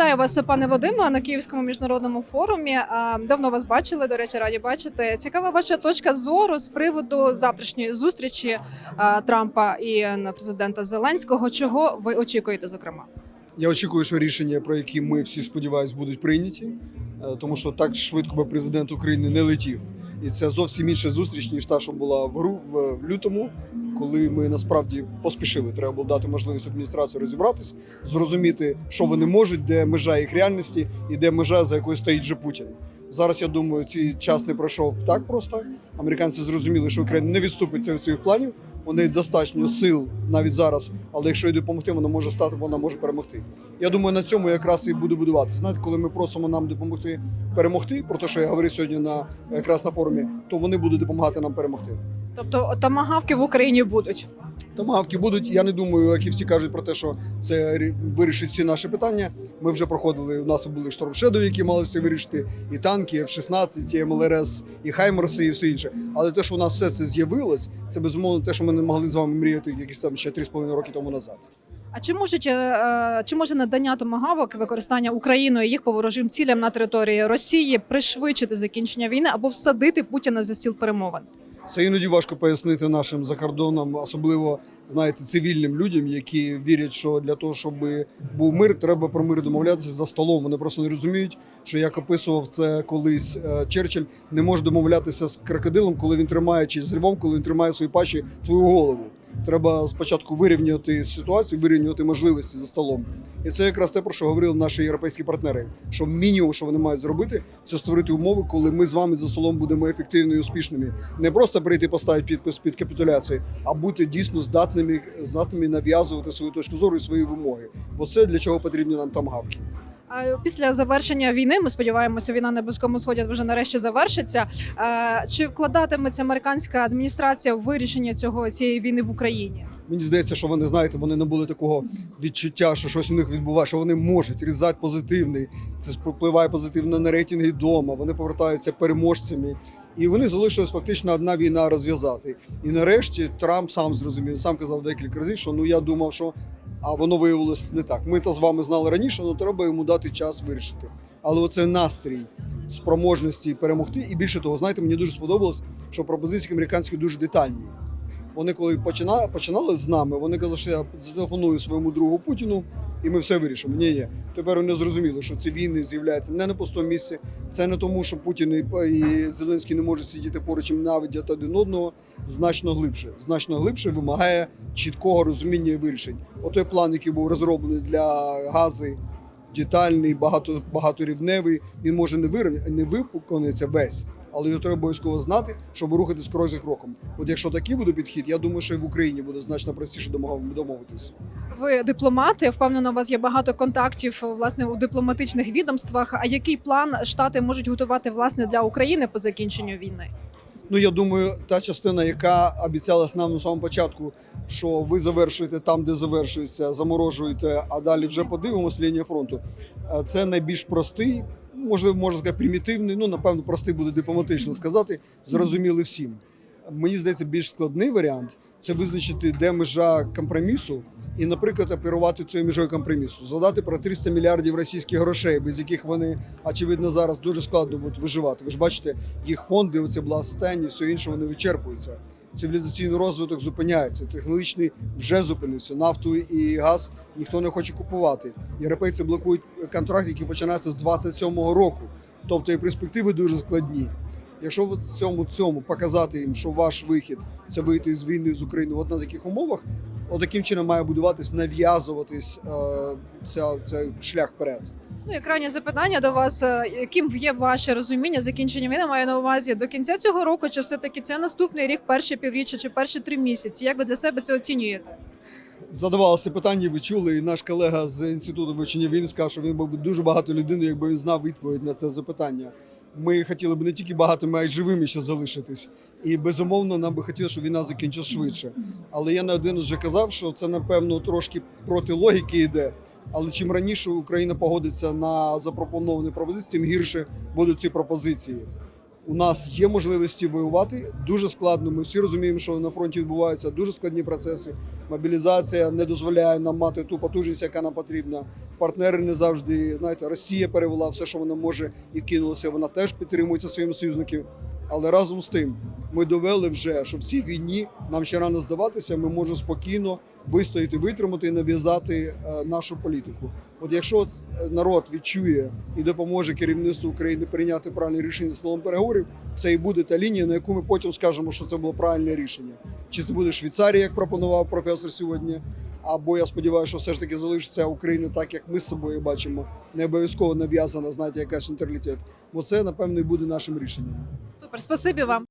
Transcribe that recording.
Вітаю вас, пане Вадиме, на Київському міжнародному форумі. Давно вас бачили. До речі, раді бачити. Цікава ваша точка зору з приводу завтрашньої зустрічі Трампа і президента Зеленського. Чого ви очікуєте, зокрема? Я очікую, що рішення, про які ми всі сподіваємось, будуть прийняті, е, тому що так швидко би президент України не летів. І це зовсім інша зустріч, ніж та, що була в гру в лютому, коли ми насправді поспішили. Треба було дати можливість адміністрації розібратись, зрозуміти, що вони можуть, де межа їх реальності і де межа, за якою стоїть же Путін. Зараз я думаю, цей час не пройшов так просто. Американці зрозуміли, що Україна не відступиться від своїх планів. У неї достатньо сил навіть зараз, але якщо їй допомогти, вона може стати, вона може перемогти. Я думаю, на цьому якраз і буде будуватися. Знаєте, коли ми просимо нам допомогти перемогти, про те, що я говорив сьогодні на якраз на форумі, то вони будуть допомагати нам перемогти. Тобто тамагавки в Україні будуть. Томагавки будуть. Я не думаю, як і всі кажуть про те, що це вирішить всі наші питання. Ми вже проходили. У нас були штормшедові, які мали все вирішити, і танки, і F-16, і МЛРС, і Хаймерси, і все інше. Але те, що у нас все це з'явилось, це безумовно те, що ми не могли з вами мріяти якісь там ще 3,5 роки тому назад. А чи можуть е, е, чи може надання томагавок, використання Україною їх по ворожим цілям на території Росії пришвидшити закінчення війни або всадити Путіна за стіл перемовин? Це іноді важко пояснити нашим закордонам, особливо знаєте, цивільним людям, які вірять, що для того, щоб був мир, треба про мир домовлятися за столом. Вони просто не розуміють, що як описував це колись е, Черчилль, не може домовлятися з крокодилом, коли він тримає чи з львом, коли він тримає свої пащі твою голову. Треба спочатку вирівняти ситуацію, вирівнювати можливості за столом. І це якраз те, про що говорили наші європейські партнери. Що мінімум, що вони мають зробити, це створити умови, коли ми з вами за столом будемо ефективними і успішними. Не просто прийти поставити підпис під капітуляцію, а бути дійсно здатними, здатними нав'язувати свою точку зору і свої вимоги. Бо це для чого потрібні нам там гавки. Після завершення війни ми сподіваємося, війна на близькому сході вже нарешті завершиться. Е, Чи вкладатиметься американська адміністрація в вирішення цього цієї війни в Україні? Мені здається, що вони знаєте, вони не були такого відчуття, що щось у них відбувається, що вони можуть різати позитивний. Це впливає позитивно на рейтинги вдома. Вони повертаються переможцями, і вони залишилась фактично одна війна розв'язати. І нарешті Трамп сам зрозумів, сам казав декілька разів, що ну я думав, що а воно виявилось не так. Ми то з вами знали раніше, але треба йому дати час вирішити. Але оце настрій спроможності перемогти. І більше того, знаєте, мені дуже сподобалось, що пропозиції американські дуже детальні. Вони коли починали, починали з нами, вони казали, що я зателефоную своєму другу Путіну, і ми все вирішимо. Ні, ні. Тепер вони зрозуміли, що ці війни з'являються не на пустому місці. Це не тому, що Путін і, Зеленський не можуть сидіти поруч і ненавидять один одного. Значно глибше. Значно глибше вимагає чіткого розуміння і вирішень. Отой план, який був розроблений для гази, детальний, багато, багаторівневий, він може не вирив, не виконується весь. Але його треба обов'язково знати, щоб рухатись крок за кроком. От якщо такий буде підхід, я думаю, що і в Україні буде значно простіше домовитися. Ви дипломати. Я впевнена, у вас є багато контактів власне у дипломатичних відомствах. А який план штати можуть готувати власне для України по закінченню війни? Ну я думаю, та частина, яка обіцялась нам на самому початку, що ви завершуєте там, де завершується, заморожуєте, а далі вже подивимося лінія фронту. Е, Це найбільш простий, можливо, можна сказати, примітивний. Ну напевно, простий буде дипломатично сказати, зрозумілий всім. Мені здається, більш складний варіант це визначити, де межа компромісу, і, наприклад, оперувати цією межою компромісу, згадати про 300 мільярдів російських грошей, без яких вони очевидно зараз дуже складно будуть виживати. Ви ж бачите, їх фонди, оце благосостояння, все інше вони вичерпуються. Цивілізаційний розвиток зупиняється, технологічний вже зупинився. Нафту і газ ніхто не хоче купувати. Європейці блокують контракт, який починається з 27-го року. Тобто і перспективи дуже складні. Якщо в цьому цьому показати їм, що ваш вихід це вийти з війни з України от на таких умовах, отаким чином має будуватись, нав'язуватись е, ця, цей шлях вперед. Ну, і крайнє запитання до вас: Е, яким є ваше розуміння закінчення війни? Маю на увазі до кінця цього року, чи все таки це наступний рік, перше півріччя чи перші три місяці? Як ви для себе це оцінюєте? Задавалося питання, ви чули, і наш колега з інституту вивчення війн сказав, що він був дуже багато людини, якби він знав відповідь на це запитання. Ми хотіли б не тільки багатими, а й живими ще залишитись. І безумовно, нам би хотілося, щоб війна закінчилась швидше. Але я не один вже казав, що це напевно трошки проти логіки йде. Але чим раніше Україна погодиться на запропоновані пропозиції, тим гірше будуть ці пропозиції. У нас є можливості воювати дуже складно. Ми всі розуміємо, що на фронті відбуваються дуже складні процеси. Мобілізація не дозволяє нам мати ту потужність, яка нам потрібна. Партнери не завжди знаєте, Росія перевела все, що вона може, і вкинулася. Вона теж підтримується своїми союзниками. Але разом з тим ми довели вже, що в цій війні нам ще рано здаватися. Ми можемо спокійно вистояти, витримати і нав'язати е, нашу політику. От якщо народ відчує і допоможе керівництву України прийняти правильне рішення за столом переговорів, це і буде та лінія, на яку ми потім скажемо, що це було правильне рішення. Чи це буде Швейцарія, як пропонував професор сьогодні? Або я сподіваюся, що все ж таки залишиться Україна так, як ми з собою бачимо, не обов'язково нав'язана, знаєте, якась нейтралітет. Бо це напевно і буде нашим рішенням. Супер, спасибі вам.